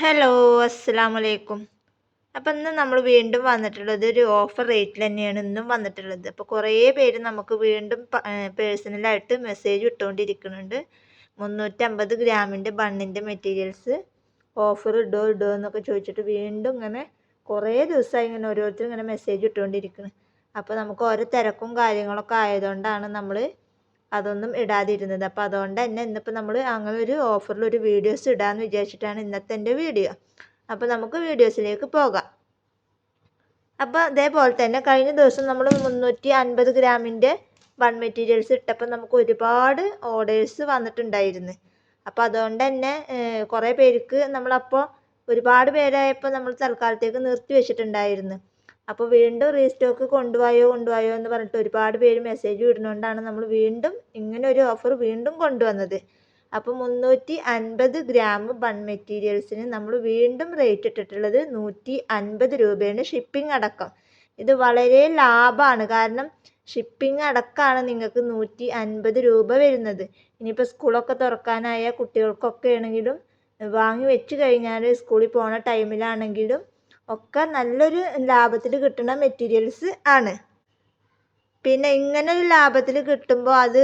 Hello അസ്സാം വലൈക്കും അപ്പം ഇന്ന് നമ്മൾ വീണ്ടും വന്നിട്ടുള്ളത് ഒരു ഓഫർ റേറ്റിൽ തന്നെയാണ് ഇന്നും വന്നിട്ടുള്ളത്. അപ്പോൾ കുറേ പേര് നമുക്ക് വീണ്ടും പേഴ്സണലായിട്ട് മെസ്സേജ് ഇട്ടുകൊണ്ടിരിക്കുന്നുണ്ട് മുന്നൂറ്റമ്പത് ഗ്രാമിന്റെ ബണ്ണിന്റെ മെറ്റീരിയൽസ് ഓഫർ ഇടോ ഇടോ എന്നൊക്കെ ചോദിച്ചിട്ട് വീണ്ടും ഇങ്ങനെ കുറേ ദിവസമായി ഇങ്ങനെ ഓരോരുത്തർ ഇങ്ങനെ മെസ്സേജ് ഇട്ടുകൊണ്ടിരിക്കുന്നു അപ്പോൾ നമുക്ക് ഓരോ തിരക്കും കാര്യങ്ങളൊക്കെ ആയതുകൊണ്ടാണ് നമ്മൾ അതൊന്നും ഇടാതിരുന്നത്. അപ്പോൾ അതുകൊണ്ട് തന്നെ ഇന്നിപ്പോൾ നമ്മൾ അങ്ങനെ ഒരു ഓഫറിൽ ഒരു വീഡിയോസ് ഇടാമെന്ന് വിചാരിച്ചിട്ടാണ് ഇന്നത്തെ എന്റെ വീഡിയോ അപ്പോൾ നമുക്ക് വീഡിയോസിലേക്ക് പോകാം. അപ്പോൾ അതേപോലെ തന്നെ കഴിഞ്ഞ ദിവസം നമ്മൾ മുന്നൂറ്റി അൻപത് ഗ്രാമിന്റെ വൺ മെറ്റീരിയൽസ് ഇട്ടപ്പോൾ നമുക്ക് ഒരുപാട് ഓർഡേഴ്സ് വന്നിട്ടുണ്ടായിരുന്നു. അപ്പോൾ അതുകൊണ്ട് തന്നെ കുറേ പേർക്ക് നമ്മളപ്പോൾ ഒരുപാട് പേരായപ്പോൾ നമ്മൾ തൽക്കാലത്തേക്ക് നിർത്തി വെച്ചിട്ടുണ്ടായിരുന്നു. അപ്പോൾ വീണ്ടും റീസ്റ്റോക്ക് കൊണ്ടുപോയോ കൊണ്ടുപോയോ എന്ന് പറഞ്ഞിട്ട് ഒരുപാട് പേര് മെസ്സേജ് വിടുന്നതുകൊണ്ടാണ് നമ്മൾ വീണ്ടും ഇങ്ങനെ ഒരു ഓഫർ വീണ്ടും കൊണ്ടുവന്നത്. അപ്പോൾ മുന്നൂറ്റി അൻപത് ഗ്രാം ബൺ മെറ്റീരിയൽസിന് നമ്മൾ വീണ്ടും റേറ്റ് ഇട്ടിട്ടുള്ളത് നൂറ്റി അൻപത് രൂപയാണ് ഷിപ്പിംഗ് അടക്കം. ഇത് വളരെ ലാഭമാണ് കാരണം ഷിപ്പിംഗ് അടക്കമാണ് നിങ്ങൾക്ക് നൂറ്റി അൻപത് രൂപ വരുന്നത്. ഇനിയിപ്പോൾ സ്കൂളൊക്കെ തുറക്കാനായ കുട്ടികൾക്കൊക്കെ ആണെങ്കിലും വാങ്ങി വെച്ച് കഴിഞ്ഞാൽ സ്കൂളിൽ പോണ ടൈമിലാണെങ്കിലും ഒക്കെ നല്ലൊരു ലാഭത്തിൽ കിട്ടുന്ന മെറ്റീരിയൽസ് ആണ്. പിന്നെ ഇങ്ങനെ ഒരു ലാഭത്തിൽ കിട്ടുമ്പോൾ അത്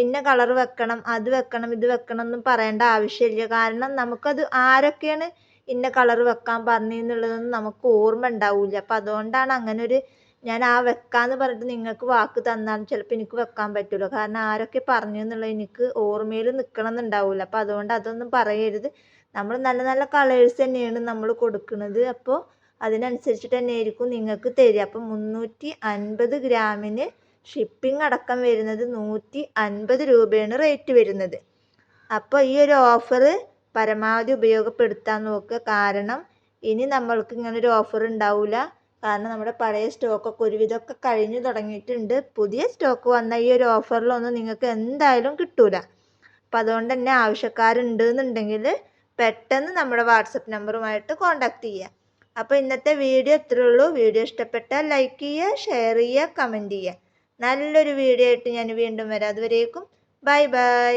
ഇന്ന കളർ വെക്കണം അത് വെക്കണം ഇത് വെക്കണം എന്നും പറയേണ്ട ആവശ്യമില്ല. കാരണം നമുക്കത് ആരൊക്കെയാണ് ഇന്ന കളർ വെക്കാൻ പറഞ്ഞതെന്നുള്ളതൊന്നും നമുക്ക് ഓർമ്മ ഉണ്ടാവില്ല അപ്പം അതുകൊണ്ടാണ് അങ്ങനെ ഒരു ഞാൻ ആ വെക്കാന്ന് പറഞ്ഞിട്ട് നിങ്ങൾക്ക് വാക്ക് തന്നാൽ ചിലപ്പോൾ എനിക്ക് വെക്കാൻ പറ്റില്ല കാരണം ആരൊക്കെ പറഞ്ഞു എന്നുള്ളത് എനിക്ക് ഓർമ്മയിൽ നിൽക്കണം എന്നുണ്ടാവില്ല അപ്പോൾ അതുകൊണ്ട് അതൊന്നും പറയരുത്. നമ്മൾ നല്ല നല്ല കളേഴ്സ് തന്നെയാണ് നമ്മൾ കൊടുക്കുന്നത്. അപ്പോൾ അതിനനുസരിച്ചിട്ട് തന്നെ ആയിരിക്കും നിങ്ങൾക്ക് തരിക. അപ്പം മുന്നൂറ്റി അൻപത് ഗ്രാമിന് ഷിപ്പിംഗ് അടക്കം വരുന്നത് നൂറ്റി അൻപത് രൂപയാണ് റേറ്റ് വരുന്നത്. അപ്പോൾ ഈ ഒരു ഓഫർ പരമാവധി ഉപയോഗപ്പെടുത്താൻ നോക്കുക. കാരണം ഇനി നമ്മൾക്ക് ഇങ്ങനെ ഒരു ഓഫർ ഉണ്ടാവില്ല കാരണം നമ്മുടെ പഴയ സ്റ്റോക്കൊക്കെ ഒരുവിധമൊക്കെ കഴിഞ്ഞു തുടങ്ങിയിട്ടുണ്ട്. പുതിയ സ്റ്റോക്ക് വന്ന ഈ ഒരു ഓഫറിലൊന്നും നിങ്ങൾക്ക് എന്തായാലും കിട്ടൂല. അപ്പം അതുകൊണ്ട് തന്നെ ആവശ്യക്കാരുണ്ട് എന്നുണ്ടെങ്കിൽ പെട്ടെന്ന് നമ്മുടെ വാട്സപ്പ് നമ്പറുമായിട്ട് കോൺടാക്റ്റ് ചെയ്യുക. അപ്പോൾ ഇന്നത്തെ വീഡിയോ ഇത്രയേ ഉള്ളൂ. വീഡിയോ ഇഷ്ടപ്പെട്ടാൽ ലൈക്ക് ചെയ്യുക ഷെയർ ചെയ്യുക കമന്റ് ചെയ്യുക. നല്ലൊരു വീഡിയോ ആയിട്ട് ഞാൻ വീണ്ടും വരാം. അതുവരേക്കും ബൈ ബൈ.